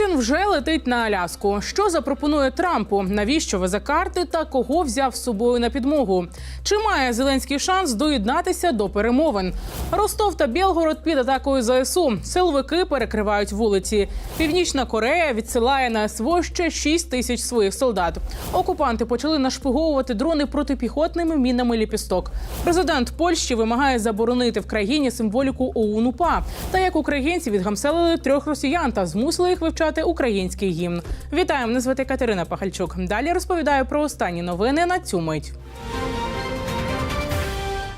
Путін вже летить на Аляску. Що запропонує Трампу? Навіщо везе карти та кого взяв з собою на підмогу? Чи має Зеленський шанс доєднатися до перемовин? Ростов та Білгород під атакою ЗСУ. Силовики перекривають вулиці. Північна Корея відсилає на СВО ще 6 тисяч своїх солдат. Окупанти почали нашпиговувати дрони протипіхотними мінами ліпісток. Президент Польщі вимагає заборонити в країні символіку ОУН УПА. Та як українці відгамселили трьох росіян та змусили їх вивчати український гімн. Вітаю, мене звати Катерина Пахальчук. Далі розповідаю про останні новини на цю мить.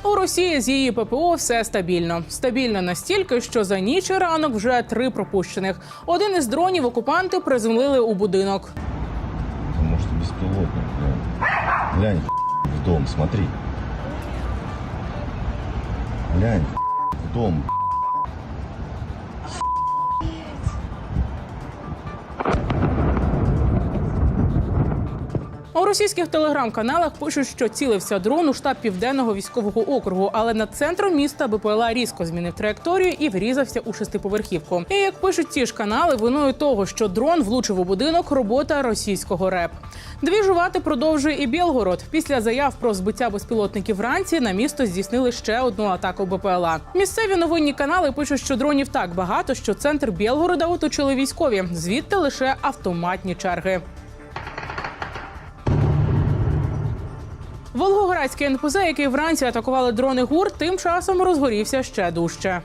У Росії з її ППО все стабільно. Стабільно настільки, що за ніч і ранок вже три пропущених. Один із дронів окупанти приземлили у будинок. Может и глянь. Глянь, в дом, смотри. Глянь, в дом. you У російських телеграм-каналах пишуть, що цілився дрон у штаб південного військового округу, але над центром міста БПЛА різко змінив траєкторію і врізався у шестиповерхівку. І як пишуть ті ж канали, виною того, що дрон влучив у будинок, робота російського РЕП. Дві жувати продовжує і Білгород. Після заяв про збиття безпілотників вранці на місто здійснили ще одну атаку БПЛА. Місцеві новинні канали пишуть, що дронів так багато, що центр Білгорода оточили військові. Звідти лише автоматні черги. Волгоградський НПЗ, який вранці атакували дрони ГУР, тим часом розгорівся ще дужче.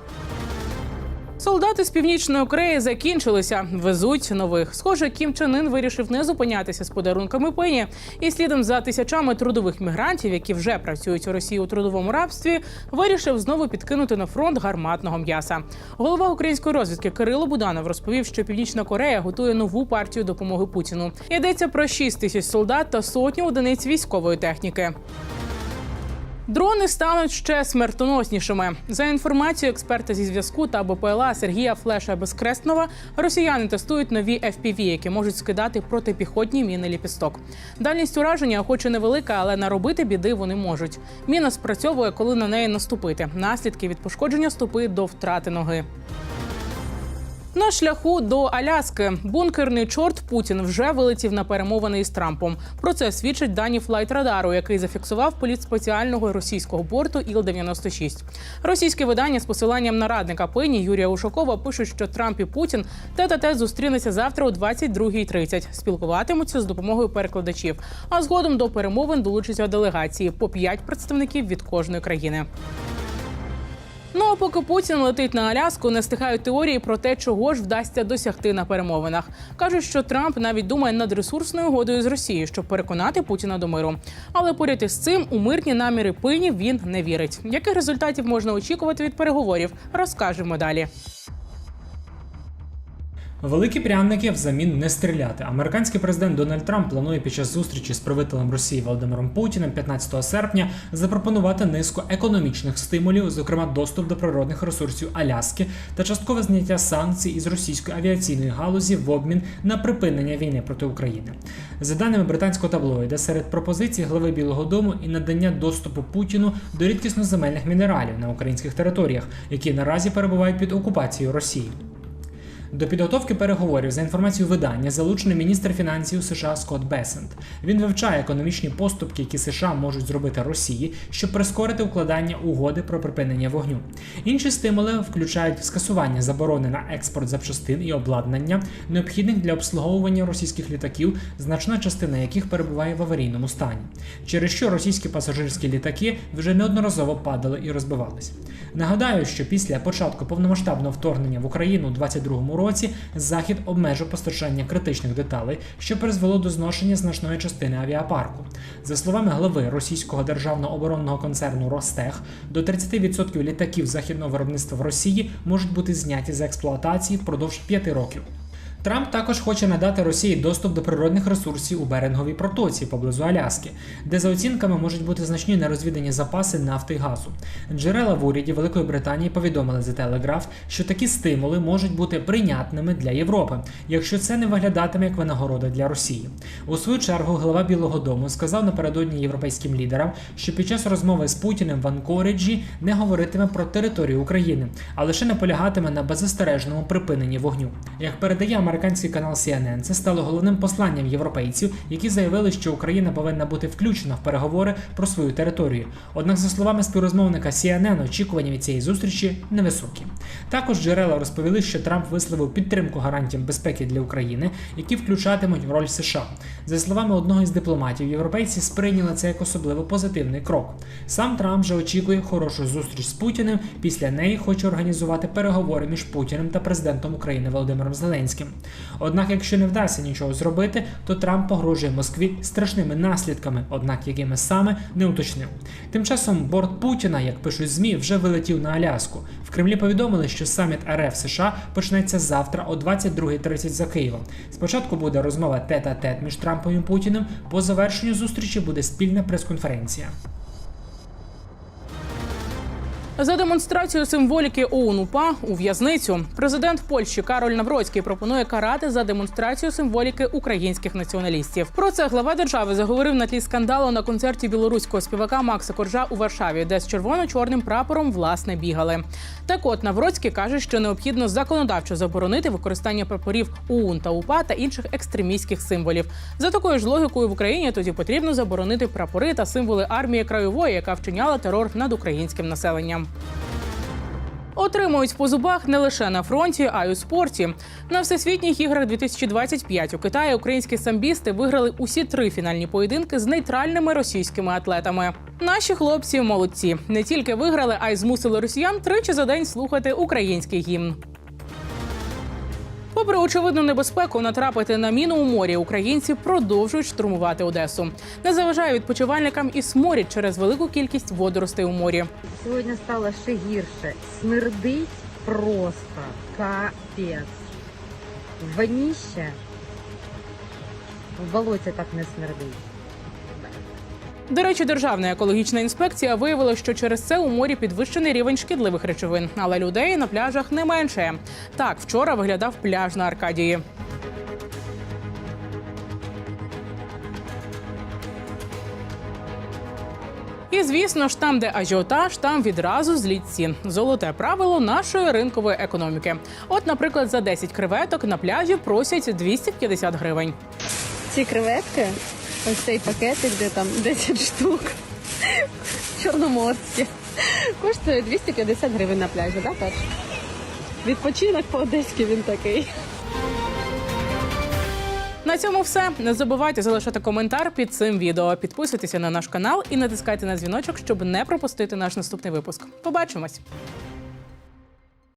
Солдати з північної Кореї закінчилися, везуть нових. Схоже, Кім Чен Ын вирішив не зупинятися з подарунками пені, і слідом за тисячами трудових мігрантів, які вже працюють у Росії у трудовому рабстві, вирішив знову підкинути на фронт гарматного м'яса. Голова української розвідки Кирило Буданов розповів, що Північна Корея готує нову партію допомоги Путіну. Йдеться про 6 тисяч солдат та сотню одиниць військової техніки. Дрони стануть ще смертоноснішими. За інформацією експерта зі зв'язку та БПЛА Сергія Флеша Безкреснова, росіяни тестують нові FPV, які можуть скидати протипіхотні міни ліпісток. Дальність ураження, хоч і невелика, але наробити біди вони можуть. Міна спрацьовує, коли на неї наступити. Наслідки від пошкодження стопи до втрати ноги. На шляху до Аляски бункерний чорт Путін вже вилетів на перемовини із Трампом. Про це свідчать дані флайт-радару, який зафіксував політ спеціального російського борту Іл-96. Російське видання з посиланням на радника Пені Юрія Ушакова пишуть, що Трамп і Путін тет-а-тет зустрінуться завтра о 22.30. Спілкуватимуться з допомогою перекладачів. А згодом до перемовин долучаться делегації по п'ять представників від кожної країни. Ну а поки Путін летить на Аляску, не стихають теорії про те, чого ж вдасться досягти на перемовинах. кажуть, що Трамп навіть думає над ресурсною угодою з Росією, щоб переконати Путіна до миру. Але поряд із цим у мирні наміри пині він не вірить. Яких результатів можна очікувати від переговорів, розкажемо далі. Великі пряники взамін не стріляти. Американський президент Дональд Трамп планує під час зустрічі з правителем Росії Володимиром Путіним 15 серпня запропонувати низку економічних стимулів, зокрема доступ до природних ресурсів Аляски та часткове зняття санкцій із російської авіаційної галузі в обмін на припинення війни проти України. За даними британського таблоїда, серед пропозицій глави Білого Дому і надання доступу Путіну до рідкісноземельних мінералів на українських територіях, які наразі перебувають під окупацією Росії. До підготовки переговорів за інформацією видання залучений міністр фінансів США Скотт Бесент. Він вивчає економічні поступки, які США можуть зробити Росії, щоб прискорити укладання угоди про припинення вогню. Інші стимули включають скасування заборони на експорт запчастин і обладнання, необхідних для обслуговування російських літаків, значна частина яких перебуває в аварійному стані, через що російські пасажирські літаки вже неодноразово падали і розбивались. Нагадаю, що після початку повномасштабного вторгнення в Україну у 22-му році Захід обмежив постачання критичних деталей, що призвело до зношення значної частини авіапарку. За словами глави російського державного оборонного концерну Ростех, до 30% літаків західного виробництва в Росії можуть бути зняті з експлуатації впродовж 5 років. Трамп також хоче надати Росії доступ до природних ресурсів у Беринговій протоці поблизу Аляски, де за оцінками можуть бути значні нерозвідані запаси нафти і газу. Джерела в уряді Великої Британії повідомили за Телеграф, що такі стимули можуть бути прийнятними для Європи, якщо це не виглядатиме як винагорода для Росії. У свою чергу глава Білого Дому сказав напередодні європейським лідерам, що під час розмови з Путіним в Анкориджі не говоритиме про територію України, а лише наполягатиме на беззастережному припиненні вогню. Як передає американський канал CNN. Це стало головним посланням європейців, які заявили, що Україна повинна бути включена в переговори про свою територію. Однак, за словами співрозмовника CNN, очікування від цієї зустрічі невисокі. Також джерела розповіли, що Трамп висловив підтримку гарантіям безпеки для України, які включатимуть роль США. За словами одного із дипломатів, європейці сприйняли це як особливо позитивний крок. Сам Трамп же очікує хорошу зустріч з Путіним. Після неї хоче організувати переговори між Путіним та президентом України Володимиром Зеленським. Однак, якщо не вдасться нічого зробити, то Трамп погрожує Москві страшними наслідками, однак якими саме не уточнив. Тим часом борт Путіна, як пишуть змі, вже вилетів на Аляску. В Кремлі повідомили, що саміт РФ США почнеться завтра о 22.30 за Києвом. Спочатку буде розмова тет-а-тет між Трампом і Путіним. По завершенню зустрічі буде спільна прес-конференція. За демонстрацію символіки ОУН УПА у в'язницю президент Польщі Кароль Навроцький пропонує карати за демонстрацію символіки українських націоналістів. Про це глава держави заговорив на тлі скандалу на концерті білоруського співака Макса Коржа у Варшаві, де з червоно-чорним прапором власне бігали. Так от Навроцький каже, що необхідно законодавчо заборонити використання прапорів ОУН та УПА та інших екстремістських символів. За такою ж логікою в Україні тоді потрібно заборонити прапори та символи армії краєвої, яка вчиняла терор над українським населенням. Отримують по зубах не лише на фронті, а й у спорті. На всесвітніх іграх 2025 у Китаї українські самбісти виграли усі три фінальні поєдинки з нейтральними російськими атлетами. Наші хлопці молодці не тільки виграли, а й змусили росіян тричі за день слухати український гімн. Попри очевидну небезпеку натрапити на міну у морі, українці продовжують штурмувати Одесу. Не заважає відпочивальникам і сморід через велику кількість водоростей у морі. Сьогодні стало ще гірше. Смердить просто капець. Воніще. В болоті так не смердить. До речі, Державна екологічна інспекція виявила, що через це у морі підвищений рівень шкідливих речовин, але людей на пляжах не менше. Так вчора виглядав пляж на Аркадії. І звісно ж, там, де ажіотаж, там відразу зліт цін. Золоте правило нашої ринкової економіки. От, наприклад, за 10 креветок на пляжі просять 250 гривень. ці креветки, ось цей пакетик, де там 10 штук, чорноморські, коштує 250 гривень на пляжі, да, перш? Відпочинок по-одеськи він такий. На цьому все. Не забувайте залишати коментар під цим відео. Підписуйтеся на наш канал і натискайте на дзвіночок, щоб не пропустити наш наступний випуск. Побачимось!